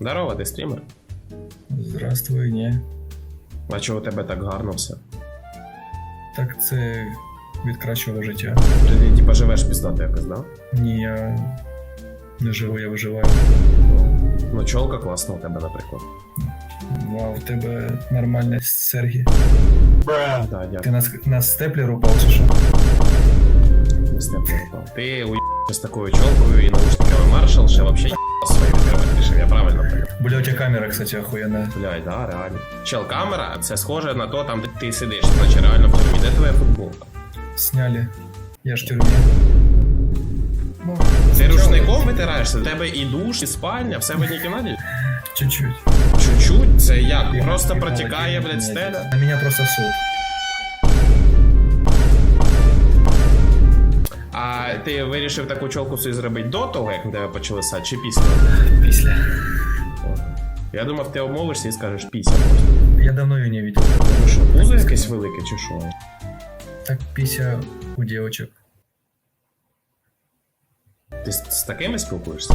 Здорово, ти стрімер? Здравствуй, ні. А чого у тебе так гарно все? Так це від кращого життя. Ти типа живеш піздато якось, да? Ні, я не живу, я виживаю. Ну, чолка класна у тебе, наприклад. Вау, в тебе нормальне Сергій. Да, Ти дякую. на, на степлер упав чи що? Не степно упав. Ти уїб з такою чолкою і наушниками Бля, у тебе камера, кстати, охуєнна. Блядь, да, реально. Чел, камера, це схоже на то, там, де ти сидиш, наче реально в тюрмі. Де твоя футболка? Сняли. Я ж в тюрмі. Ну, Ти рушником витираєшся? У тебе і душ, і спальня, все в одній кімнаті? Чуть-чуть. Чуть-чуть? Це як? Просто протікає, блядь, стеля? На меня просто суд. А ти вирішив таку чолку собі зробити до того, як на тебе почали сати, чи після? Після. Я думав, ти обмовишся і скажеш після. Я давно ее не видел. Ну що, пузо якесь велике чи що? Так пися у девочек. Ти з, з такими спілкуєшся?